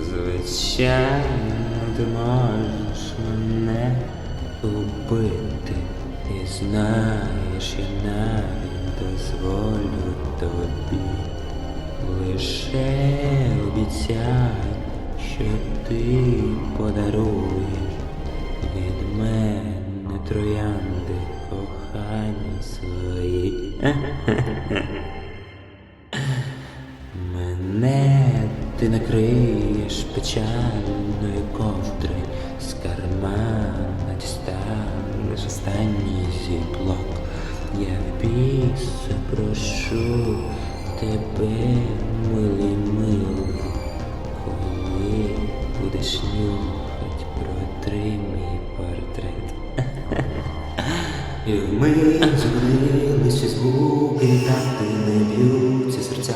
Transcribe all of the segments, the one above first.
Звичайно, ти можеш мене убити. І знаєш, я навіть дозволю тобі. Лише обіцяй, що ти подаруєш від мене троянди кохані свої. Мене ти накриєш печальною ковдри з кармана дістанеш останній зіплок. Я в біса прошу тебе, милий милий, І вмить зупинилися звуки, так не б'ються серця,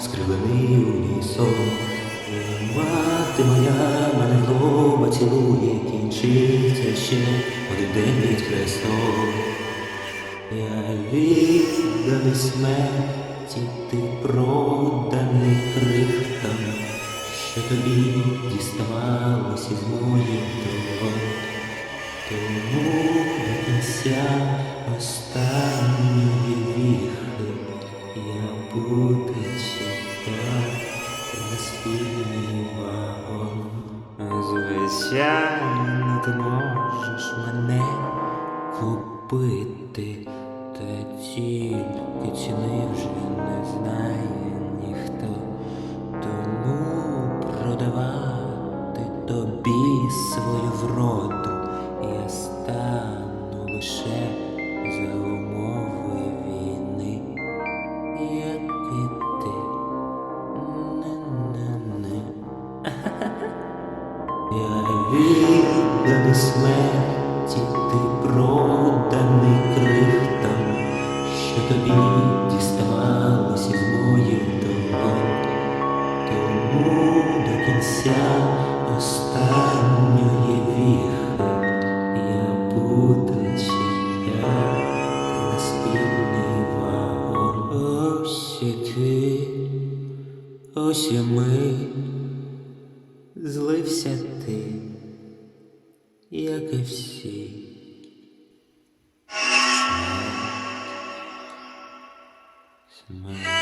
скривлений унісон. І мати моя мене лоба цілує, кінчиться ще один день під хрестом. Я відданий смерті, ти проданий крихтам, що тобі діставалося з моїх долонь. Тому кінця останньої віхи я чекати на спільний вагон. Звичайно, ти можеш мене купити, та тільки ціни вже не знає ніхто. Тому продавати тобі свою вроду відданий смерті, ти проданий крихтам, що тобі діставалося з моїх долонь. Тому до кінця останньої віхи я буду чекати на спільний вагон. Ось і ти, ось і ми, злився ти, як і всі. Смерть. Смерть.